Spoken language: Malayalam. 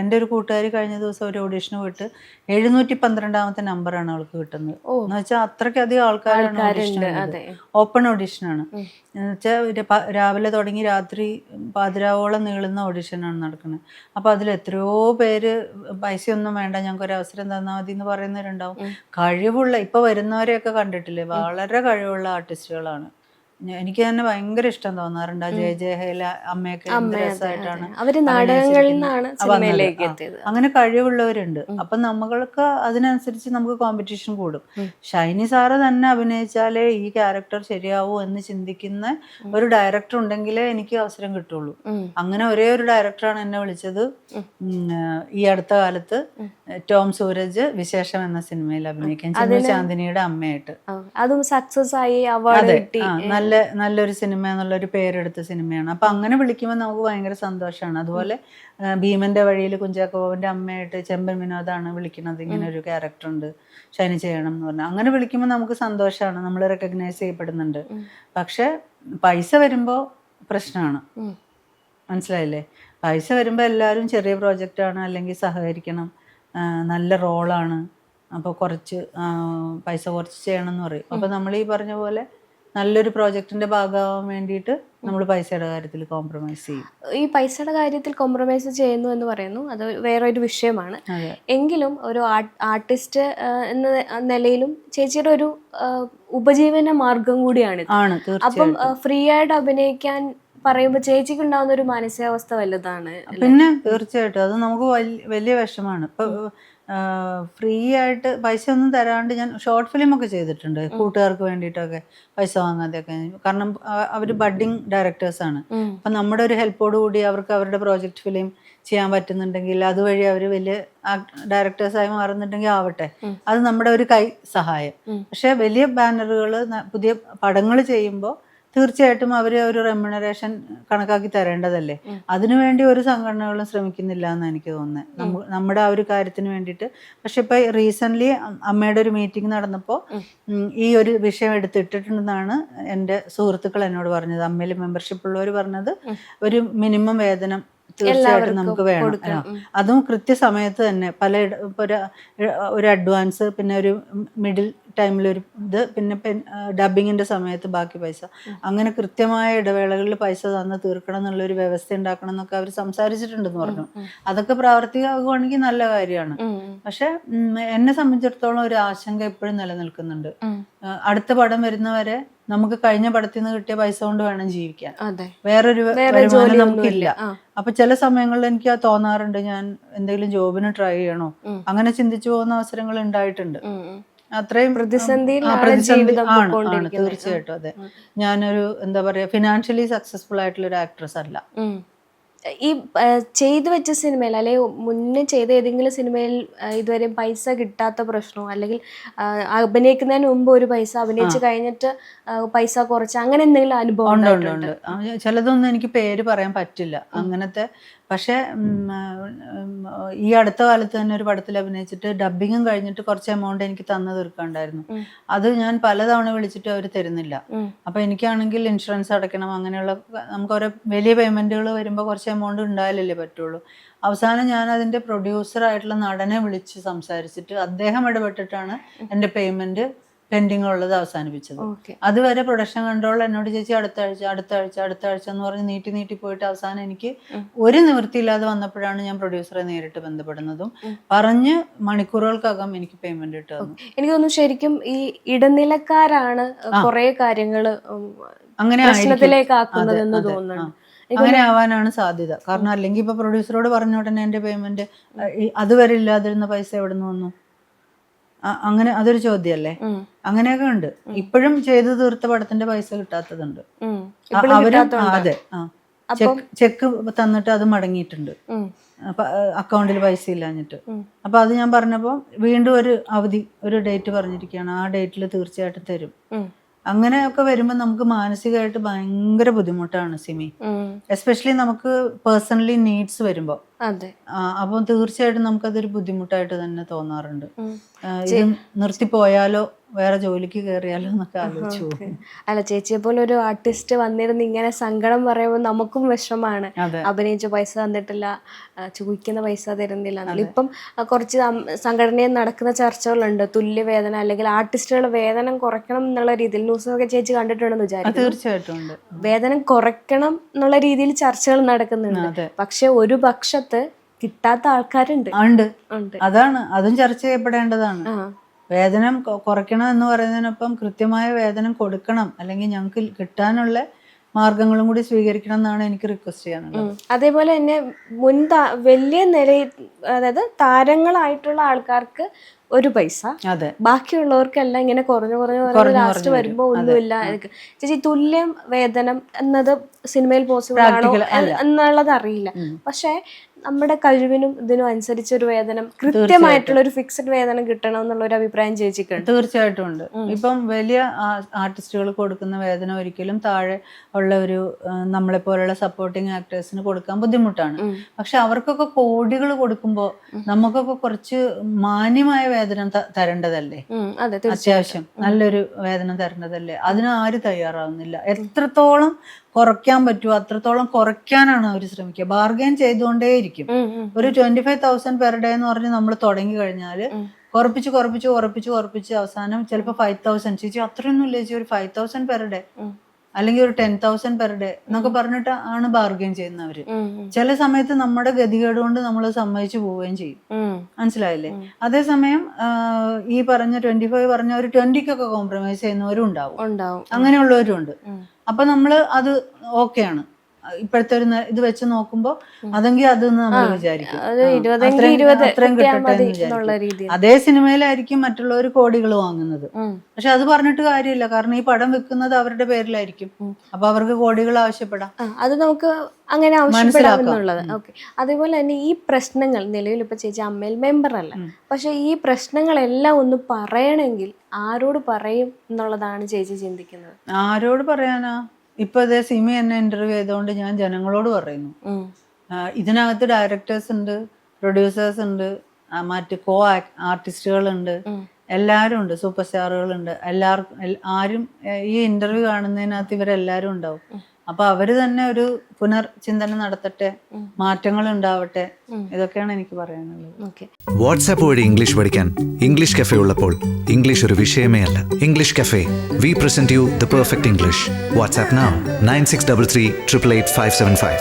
എന്റെ ഒരു കൂട്ടുകാരി കഴിഞ്ഞ ദിവസം ഒരു ഓഡീഷന് പോയിട്ട് എഴുന്നൂറ്റി പന്ത്രണ്ടാമത്തെ നമ്പറാണ് അവൾക്ക് കിട്ടുന്നത്. എന്ന് വെച്ചാൽ അത്രയ്ക്കധികം ആൾക്കാരാണ് ഓഡീഷൻ ഓപ്പൺ ഓഡീഷനാണ് എന്നുവെച്ചാൽ രാവിലെ തുടങ്ങി രാത്രി പാതിരാവോളം നീളുന്ന ഓഡീഷനാണ് നടക്കുന്നത്. അപ്പോൾ അതിൽ എത്രയോ പേര് പൈസയൊന്നും വേണ്ട ഞങ്ങൾക്ക് ഒരു അവസരം തന്നാൽ മതി എന്ന് പറയുന്നവരുണ്ടാവും കഴിവുള്ള ഇപ്പോൾ വരുന്നവരെയൊക്കെ കണ്ടിട്ടില്ലേ? വളരെ കഴിവുള്ള ആർട്ടിസ്റ്റുകളാണ് എനിക്ക് തന്നെ ഭയങ്കര ഇഷ്ടം തോന്നാറുണ്ട്. ആ ജയ ജയ ഹേല അമ്മയൊക്കെ രസമായിട്ടാണ് അവർ നാടകങ്ങളിൽ നിന്നാണ് സിനിമയിലേക്ക് എത്തിയത്. അങ്ങനെ കഴിവുള്ളവരുണ്ട്. അപ്പൊ നമ്മൾക്ക് അതിനനുസരിച്ച് നമുക്ക് കോമ്പറ്റീഷൻ കൂടും. ഷൈനി സാറ് തന്നെ അഭിനയിച്ചാലേ ഈ ക്യാരക്ടർ ശരിയാവൂ എന്ന് ചിന്തിക്കുന്ന ഒരു ഡയറക്ടർ ഉണ്ടെങ്കിലേ എനിക്ക് അവസരം കിട്ടുള്ളൂ. അങ്ങനെ ഒരേ ഒരു ഡയറക്ടറാണ് എന്നെ വിളിച്ചത്. ഈ അടുത്ത കാലത്ത് ടോം സൂരജ് വിശേഷം എന്ന സിനിമയിൽ അഭിനയിക്കാൻ ചാന്ദിനിയുടെ അമ്മയായിട്ട്. അതും സക്സസ് ആയി അവാർഡ് കിട്ടി. ആ, നല്ല നല്ലൊരു സിനിമ എന്നുള്ളൊരു പേരെടുത്ത സിനിമയാണ്. അപ്പൊ അങ്ങനെ വിളിക്കുമ്പോൾ നമുക്ക് ഭയങ്കര സന്തോഷമാണ് അതുപോലെ ഭീമന്റെ വഴിയിൽ കുഞ്ചാക്കോവിന്റെ അമ്മയായിട്ട് ചെമ്പൻ വിനോദാണ് വിളിക്കുന്നത്. ഇങ്ങനെ ഒരു ക്യാരക്ടർ ഉണ്ട്. ഷൈനി ചെയ്യണം എന്ന് പറഞ്ഞാൽ അങ്ങനെ വിളിക്കുമ്പോൾ നമുക്ക് സന്തോഷമാണ് നമ്മൾ റെക്കഗ്നൈസ് ചെയ്യപ്പെടുന്നുണ്ട്. പക്ഷെ പൈസ വരുമ്പോൾ പ്രശ്നമാണ്. മനസ്സിലായില്ലേ? പൈസ വരുമ്പോൾ എല്ലാവരും ചെറിയ പ്രോജക്റ്റാണ് അല്ലെങ്കിൽ സഹകരിക്കണം. നല്ല റോളാണ് അപ്പോൾ കുറച്ച് പൈസ കുറച്ച് ചെയ്യണം എന്ന് പറയും. അപ്പോൾ നമ്മൾ ഈ പറഞ്ഞ പോലെ നല്ലൊരു പ്രോജക്റ്റിന്റെ ഭാഗമാവാൻ വേണ്ടിയിട്ട് നമ്മൾ പൈസയുടെ കാര്യത്തിൽ കോംപ്രമൈസ് ചെയ്യും. ഈ പൈസയുടെ കാര്യത്തിൽ കോംപ്രമൈസ് ചെയ്യുന്നു എന്ന് പറയുന്നു. അത് വേറൊരു വിഷയമാണ്. എങ്കിലും ഒരു ആർട്ടിസ്റ്റ് എന്ന നിലയിലും ചേച്ചിയുടെ ഒരു ഉപജീവന മാർഗം കൂടിയാണ് ആണ് അപ്പം ഫ്രീ ആയിട്ട് അഭിനയിക്കാൻ പറയുമ്പോൾ ചേച്ചിക്ക് ഉണ്ടാകുന്ന ഒരു മാനസികാവസ്ഥ വലുതാണ് പിന്നെ തീർച്ചയായിട്ടും. അത് നമുക്ക് വലിയ വിഷമാണ്. ഇപ്പൊ ഫ്രീ ആയിട്ട് പൈസ ഒന്നും തരാണ്ട് ഞാൻ ഷോർട്ട് ഫിലിം ഒക്കെ ചെയ്തിട്ടുണ്ട്. കൂട്ടുകാർക്ക് വേണ്ടിയിട്ടൊക്കെ പൈസ വാങ്ങാതെയൊക്കെ. കാരണം അവർ ബഡ്ഡിങ് ഡയറക്ടേഴ്സ് ആണ്. അപ്പൊ നമ്മുടെ ഒരു ഹെൽപ്പോട് കൂടി അവർക്ക് അവരുടെ പ്രോജക്റ്റ് ഫിലിം ചെയ്യാൻ പറ്റുന്നുണ്ടെങ്കിൽ അതുവഴി അവർ വലിയ ഡയറക്ടേഴ്സായി മാറുന്നുണ്ടെങ്കിൽ ആവട്ടെ. അത് നമ്മുടെ ഒരു കൈ സഹായം. പക്ഷേ വലിയ ബാനറുകൾ പുതിയ പടങ്ങൾ ചെയ്യുമ്പോൾ തീർച്ചയായിട്ടും അവർ ഒരു റെമ്യൂണറേഷൻ കണക്കാക്കി തരേണ്ടതല്ലേ? അതിനുവേണ്ടി ഒരു സംഘടനകളും ശ്രമിക്കുന്നില്ല എന്ന് എനിക്ക് തോന്നുന്നത് നമ്മ- നമ്മുടെ ആ ഒരു കാര്യത്തിന് വേണ്ടിയിട്ട്. പക്ഷെ ഇപ്പൊ റീസെന്റ് അമ്മയുടെ ഒരു മീറ്റിംഗ് നടന്നപ്പോൾ ഈ ഒരു വിഷയം എടുത്തിട്ടിട്ടുണ്ടെന്നാണ് എന്റെ സുഹൃത്തുക്കൾ എന്നോട് പറഞ്ഞത്. അമ്മയിൽ മെമ്പർഷിപ്പ് ഉള്ളവർ പറഞ്ഞത് ഒരു മിനിമം വേതനം തീർച്ചയായിട്ടും നമുക്ക് വേണം. അതും കൃത്യസമയത്ത് തന്നെ പല ഒരു അഡ്വാൻസ് പിന്നെ ഒരു മിഡിൽ ടൈമിൽ ഒരു ഇത്. പിന്നെ ഡബിങ്ങിന്റെ സമയത്ത് ബാക്കി പൈസ. അങ്ങനെ കൃത്യമായ ഇടവേളകളിൽ പൈസ തന്ന് തീർക്കണം എന്നുള്ളൊരു വ്യവസ്ഥ ഉണ്ടാക്കണം എന്നൊക്കെ അവർ സംസാരിച്ചിട്ടുണ്ടെന്ന് പറഞ്ഞു. അതൊക്കെ പ്രാവർത്തികമാകുവാണെങ്കിൽ നല്ല കാര്യമാണ്. പക്ഷെ എന്നെ സംബന്ധിച്ചിടത്തോളം ഒരു ആശങ്ക എപ്പോഴും നിലനിൽക്കുന്നുണ്ട്. അടുത്ത പടം വരുന്നവരെ നമുക്ക് കഴിഞ്ഞ പടത്തിൽ നിന്ന് കിട്ടിയ പൈസ കൊണ്ട് വേണം ജീവിക്കാൻ. വേറൊരു വരുമാനം നമുക്കില്ല. അപ്പൊ ചില സമയങ്ങളിൽ എനിക്ക് ആ തോന്നാറുണ്ട് ഞാൻ എന്തെങ്കിലും ജോബിന് ട്രൈ ചെയ്യണോ? അങ്ങനെ ചിന്തിച്ചു പോകുന്ന അവസരങ്ങൾ ഉണ്ടായിട്ടുണ്ട്. അത്രയും പ്രതിസന്ധിയിലാണ് ആ, പ്രതിസന്ധി- ജീവിതം ആണ്. തീർച്ചയായിട്ടും അതെ. ഞാനൊരു എന്താ പറയാ ഫിനാൻഷ്യലി സക്സസ്ഫുൾ ആയിട്ടുള്ള ഒരു ആക്ട്രസ് അല്ല. ഈ ചെയ്തു വെച്ച സിനിമയിൽ അല്ലെങ്കിൽ മുന്നേ ചെയ്ത ഏതെങ്കിലും സിനിമയിൽ ഇതുവരെ പൈസ കിട്ടാത്ത പ്രശ്നമോ അല്ലെങ്കിൽ അഭിനയിക്കുന്നതിന് മുമ്പ് ഒരു പൈസ അഭിനയിച്ച് കഴിഞ്ഞിട്ട് പൈസ കുറച്ച് അങ്ങനെ എന്തെങ്കിലും അനുഭവം ചിലതൊന്നും എനിക്ക് പേര് പറയാൻ പറ്റില്ല. അങ്ങനത്തെ പക്ഷെ ഈ അടുത്ത കാലത്ത് തന്നെ ഒരു പടത്തിൽ അഭിനയിച്ചിട്ട് ഡബിങ്ങും കഴിഞ്ഞിട്ട് കുറച്ച് എമൗണ്ട് എനിക്ക് തന്നു തീർക്കാണ്ടായിരുന്നു അത് ഞാൻ പലതവണ വിളിച്ചിട്ട് അവർ തരുന്നില്ല. അപ്പൊ എനിക്കാണെങ്കിൽ ഇൻഷുറൻസ് അടയ്ക്കണം അങ്ങനെയുള്ള നമുക്ക് ഓരോ വലിയ പേയ്മെന്റുകൾ വരുമ്പോൾ കുറച്ച് എമൗണ്ട് ഉണ്ടായാലല്ലേ പറ്റുള്ളൂ. അവസാനം ഞാൻ അതിന്റെ പ്രൊഡ്യൂസർ ആയിട്ടുള്ള നടനെ വിളിച്ച് സംസാരിച്ചിട്ട് അദ്ദേഹം ഇടപെട്ടിട്ടാണ് എന്റെ പേയ്മെന്റ് പെൻഡിങ് ഉള്ളത് അവസാനിപ്പിച്ചത് അതുവരെ പ്രൊഡക്ഷൻ കൺട്രോൾ എന്നോട് ചേച്ചി അടുത്ത ആഴ്ച അടുത്ത ആഴ്ച അടുത്ത ആഴ്ച എന്ന് പറഞ്ഞ് നീട്ടി നീട്ടി പോയിട്ട് അവസാനം എനിക്ക് ഒരു നിവൃത്തിയില്ലാതെ വന്നപ്പോഴാണ് ഞാൻ പ്രൊഡ്യൂസറെ നേരിട്ട് ബന്ധപ്പെടുന്നതും. പറഞ്ഞ് മണിക്കൂറുകൾക്കകം എനിക്ക് പേയ്മെന്റ് ഇട്ടു എനിക്ക് തോന്നുന്നു ശരിക്കും ഈ ഇടനിലക്കാരാണ് കുറെ കാര്യങ്ങൾ അങ്ങനെ പ്രശ്നത്തിലേക്ക് തോന്നുന്നുണ്ട്. അങ്ങനെ ആവാനാണ് സാധ്യത. കാരണം അല്ലെങ്കിൽ ഇപ്പൊ പ്രൊഡ്യൂസറോട് പറഞ്ഞ ഉടനെ എന്റെ പേയ്മെന്റ് അതുവരെ ഇല്ലാതിരുന്ന പൈസ എവിടെ നിന്ന് വന്നു? അങ്ങനെ അതൊരു ചോദ്യമല്ലേ? അങ്ങനെയൊക്കെ ഉണ്ട്. ഇപ്പോഴും ചെയ്തു തീർത്ത പടത്തിന്റെ പൈസ കിട്ടാത്തതുണ്ട്. അവരും. അതെ. ചെക്ക് തന്നിട്ട് അത് മടങ്ങിയിട്ടുണ്ട്. അക്കൗണ്ടിൽ പൈസ ഇല്ലാഞ്ഞിട്ട്. അപ്പൊ അത് ഞാൻ പറഞ്ഞപ്പോ വീണ്ടും ഒരു അവധി ഒരു ഡേറ്റ് പറഞ്ഞിരിക്കുകയാണ്. ആ ഡേറ്റിൽ തീർച്ചയായിട്ടും തരും. അങ്ങനെയൊക്കെ വരുമ്പോൾ നമുക്ക് മാനസികമായിട്ട് ഭയങ്കര ബുദ്ധിമുട്ടാണ് സിമി. എസ്പെഷ്യലി നമുക്ക് പേഴ്സണലി നീഡ്സ് വരുമ്പോൾ അപ്പോൾ തീർച്ചയായിട്ടും നമുക്കതൊരു ബുദ്ധിമുട്ടായിട്ട് തന്നെ തോന്നാറുണ്ട്. ഇത് നിർത്തിപ്പോയാലോ വേറെ ജോലിക്ക് കയറിയാലോ എന്നൊക്കെ ആലോചിച്ചു അല്ല ചേച്ചിയെ പോലെ ഒരു ആർട്ടിസ്റ്റ് വന്നിരുന്ന് ഇങ്ങനെ സങ്കടം പറയുമ്പോൾ നമുക്കും വിഷമാണ്. അഭിനയിച്ച പൈസ തന്നിട്ടില്ല ചോദിക്കുന്ന പൈസ തരുന്നില്ല. ഇപ്പം കുറച്ച് സംഘടനയിൽ നടക്കുന്ന ചർച്ചകളുണ്ട്. തുല്യവേതന അല്ലെങ്കിൽ ആർട്ടിസ്റ്റുകളുടെ വേതനം കുറയ്ക്കണം എന്നുള്ള രീതിയിൽ ന്യൂസൊക്കെ ചേച്ചി കണ്ടിട്ടുണ്ടെന്ന് വിചാരിക്കും തീർച്ചയായിട്ടും വേതനം കുറയ്ക്കണം എന്നുള്ള രീതിയിൽ ചർച്ചകൾ നടക്കുന്നുണ്ട്. പക്ഷെ ഒരു പക്ഷത്ത് കിട്ടാത്ത ആൾക്കാരുണ്ട്. ഉണ്ട്. അതാണ്. അതും ചർച്ച ചെയ്യപ്പെടേണ്ടതാണ്. വേതനം കുറയ്ക്കണം എന്ന് പറയുന്നതിനൊപ്പം കൃത്യമായ വേതനം കൊടുക്കണം അല്ലെങ്കിൽ ഞങ്ങൾക്ക് കിട്ടാനുള്ള മാർഗങ്ങളും കൂടി സ്വീകരിക്കണം എന്നാണ് എനിക്ക് റിക്വസ്റ്റ് ചെയ്യാനുള്ളത്. അതേപോലെ തന്നെ മുൻ വലിയ നിലയിൽ അതായത് താരങ്ങളായിട്ടുള്ള ആൾക്കാർക്ക് ഒരു പൈസ അതെ. ബാക്കിയുള്ളവർക്കെല്ലാം ഇങ്ങനെ കുറഞ്ഞു കുറഞ്ഞു കുറഞ്ഞു ലാസ്റ്റ് വരുമ്പോ ഒന്നുമില്ല ചേച്ചി തുല്യം വേതനം എന്നത് സിനിമയിൽ പോസിബിൾ ആണോ. എന്നുള്ളത് അറിയില്ല. പക്ഷെ നമ്മുടെ കഴിവിനും ഇതിനും അനുസരിച്ച് ഒരു വേതനം കൃത്യമായിട്ടുള്ള ഒരു ഫിക്സഡ് വേതനം കിട്ടണം എന്നുള്ള ഒരു അഭിപ്രായം ചേച്ചിക്കുണ്ട്. തീർച്ചയായിട്ടും ഉണ്ട്. ഇപ്പം വലിയ ആർട്ടിസ്റ്റുകൾ കൊടുക്കുന്ന വേതനം ഒരിക്കലും താഴെ ഉള്ള ഒരു നമ്മളെ പോലുള്ള സപ്പോർട്ടിങ് ആക്ടേഴ്സിന് കൊടുക്കാൻ ബുദ്ധിമുട്ടാണ്. പക്ഷെ അവർക്കൊക്കെ കോടികൾ കൊടുക്കുമ്പോൾ നമുക്കൊക്കെ കുറച്ച് മാന്യമായ വേതനം തരേണ്ടതല്ലേ? അത്യാവശ്യം. നല്ലൊരു വേതനം തരേണ്ടതല്ലേ? അതിന് ആര് തയ്യാറാവുന്നില്ല. എത്രത്തോളം കുറയ്ക്കാൻ പറ്റുമോ? അത്രത്തോളം കുറയ്ക്കാനാണ് അവർ ശ്രമിക്കുക. ബാർഗെയിൻ ചെയ്തുകൊണ്ടേയിരിക്കും. ഒരു twenty five thousand per day എന്ന് പറഞ്ഞ് നമ്മൾ തുടങ്ങി കഴിഞ്ഞാൽ. കുറപ്പിച്ച് കുറപ്പിച്ച് കുറപ്പിച്ച് കുറപ്പിച്ച് അവസാനം ചിലപ്പോൾ ഫൈവ് തൗസൻഡ് ചേച്ചി അത്രയൊന്നും ഇല്ല ചേച്ചി? ഒരു ഫൈവ് തൗസൻഡ് പെർ ഡേ അല്ലെങ്കിൽ ഒരു ടെൻ തൗസൻഡ് പെർ ഡേ എന്നൊക്കെ പറഞ്ഞിട്ട് ആണ് ബാർഗെയിൻ ചെയ്യുന്നവര്. ചില സമയത്ത് നമ്മുടെ ഗതികേട് കൊണ്ട് നമ്മൾ സമ്മതിച്ചു പോവുകയും ചെയ്യും. മനസ്സിലായില്ലേ? അതേസമയം ഈ പറഞ്ഞ ട്വന്റി ഫൈവ് പറഞ്ഞ ഒരു ട്വന്റിക്കൊക്കെ കോംപ്രമൈസ് ചെയ്യുന്നവരും ഉണ്ടാവും. അങ്ങനെയുള്ളവരും ഉണ്ട്. അപ്പൊ നമ്മൾ അത് ഓക്കെയാണ് ഇപ്പോഴത്തെ ഒരു ഇത് വെച്ച് നോക്കുമ്പോൾ അതെങ്കിൽ അത് നമ്മൾ വിചാരിക്കും. അത് അത്രയും- കിട്ടട്ടെ എന്ന് വിചാരിക്കും. സിനിമയിലായിരിക്കും മറ്റുള്ളവർ കോടികൾ വാങ്ങുന്നത്. പക്ഷെ അത് പറഞ്ഞിട്ട് കാര്യമില്ല. കാരണം ഈ പടം വെക്കുന്നത് അവരുടെ പേരിലായിരിക്കും. അപ്പൊ അവർക്ക് കോടികൾ ആവശ്യപ്പെടാം. അത് നമുക്ക് അങ്ങനെ ആവശ്യപ്പെടാവുന്നുള്ളത് ആവശ്യപ്പെടാമെന്നുള്ളത് ഓക്കെ. അതേപോലെ തന്നെ ഈ പ്രശ്നങ്ങൾ നിലവിൽ ഇപ്പൊ ചേച്ചി അമ്മയിൽ മെമ്പർ അല്ല? പക്ഷെ ഈ പ്രശ്നങ്ങളെല്ലാം ഒന്ന് പറയണമെങ്കിൽ ആരോട് പറയും എന്നുള്ളതാണ് ചേച്ചി ചിന്തിക്കുന്നത്? ആരോട് പറയാനാ? ഇപ്പൊ ഇതേ സിമി എന്നെ ഇന്റർവ്യൂ ചെയ്തുകൊണ്ട് ഞാൻ ജനങ്ങളോട് പറയുന്നു. ഇതിനകത്ത് ഡയറക്ടേഴ്സ് ഉണ്ട് പ്രൊഡ്യൂസേഴ്സ് ഉണ്ട് മറ്റ് കോ ആർട്ടിസ്റ്റുകളുണ്ട് ഉണ്ട് എല്ലാവരും ഉണ്ട് സൂപ്പർ സ്റ്റാറുകളുണ്ട് എല്ലാവർക്കും ആരും ഈ ഇന്റർവ്യൂ കാണുന്നതിനകത്ത് ഇവരെല്ലാവരും ഉണ്ടാവും. അപ്പൊ അവർ തന്നെ ഒരു പുനർചിന്തനം നടത്തട്ടെ മാറ്റങ്ങൾ ഉണ്ടാവട്ടെ ഇതൊക്കെയാണ് എനിക്ക് പറയാനുള്ളത്. ഓക്കെ. വാട്സാപ്പ് വഴി ഇംഗ്ലീഷ് പഠിക്കാൻ ഇംഗ്ലീഷ് കഫേ ഉള്ളപ്പോൾ ഇംഗ്ലീഷ് ഒരു വിഷയമേ അല്ല. English cafe. We present you the perfect English WhatsApp nine six double three triple eight five seven five